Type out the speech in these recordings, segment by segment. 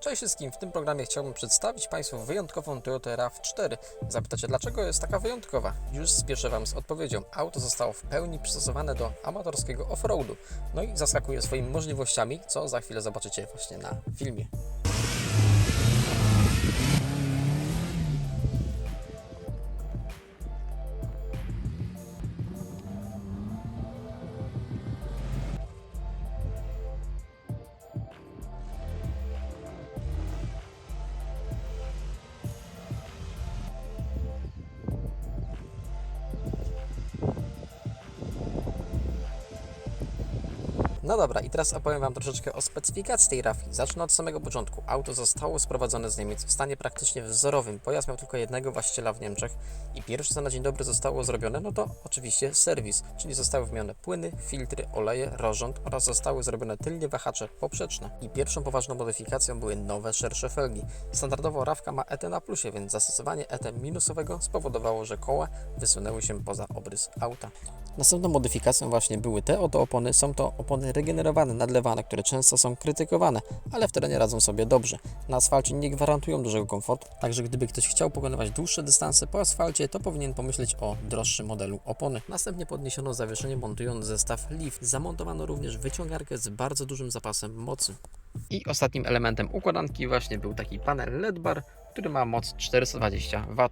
Cześć wszystkim, w tym programie chciałbym przedstawić Państwu wyjątkową Toyota RAV4. Zapytacie, dlaczego jest taka wyjątkowa? Już spieszę Wam z odpowiedzią. Auto zostało w pełni przystosowane do amatorskiego offroadu, no i zaskakuje swoimi możliwościami, co za chwilę zobaczycie właśnie na filmie. No dobra, i teraz opowiem Wam troszeczkę o specyfikacji tej rafki. Zacznę od samego początku. Auto zostało sprowadzone z Niemiec w stanie praktycznie wzorowym. Pojazd miał tylko jednego właściciela w Niemczech i pierwsze co na dzień dobry zostało zrobione, no to oczywiście serwis, czyli zostały wymienione płyny, filtry, oleje, rozrząd oraz zostały zrobione tylnie wahacze poprzeczne. I pierwszą poważną modyfikacją były nowe, szersze felgi. Standardowo rafka ma ET na plusie, więc zastosowanie ET minusowego spowodowało, że koła wysunęły się poza obrys auta. Następną modyfikacją właśnie były te oto opony. Są to opony regenerowane, nadlewane, które często są krytykowane, ale w terenie radzą sobie dobrze. Na asfalcie nie gwarantują dużego komfortu, także gdyby ktoś chciał pokonywać dłuższe dystanse po asfalcie, to powinien pomyśleć o droższym modelu opony. Następnie podniesiono zawieszenie montując zestaw lift. Zamontowano również wyciągarkę z bardzo dużym zapasem mocy. I ostatnim elementem układanki właśnie był taki panel LED bar, który ma moc 420 W.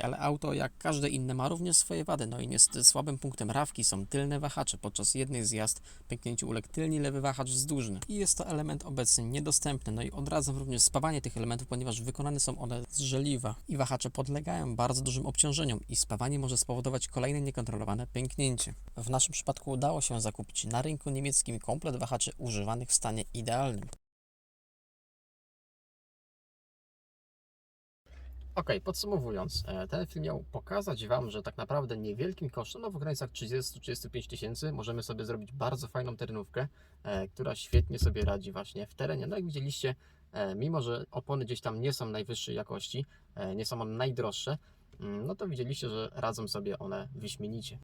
ale auto jak każde inne ma również swoje wady. No i niestety słabym punktem rawki są tylne wahacze. Podczas jednej z jazd pęknięciu uległ tylny lewy wahacz wzdłużny. I jest to element obecnie niedostępny. No i odradzam również spawanie tych elementów, ponieważ wykonane są one z żeliwa. I wahacze podlegają bardzo dużym obciążeniom i spawanie może spowodować kolejne niekontrolowane pęknięcie. W naszym przypadku udało się zakupić na rynku niemieckim komplet wahaczy używanych w stanie idealnym. Ok, podsumowując, e, ten film miał pokazać Wam, że tak naprawdę niewielkim kosztem, no w granicach 30-35 tysięcy, możemy sobie zrobić bardzo fajną terenówkę, e, która świetnie sobie radzi właśnie w terenie. No jak widzieliście, e, mimo że opony gdzieś tam nie są najwyższej jakości, nie są one najdroższe, mm, no to widzieliście, że radzą sobie one wyśmienicie.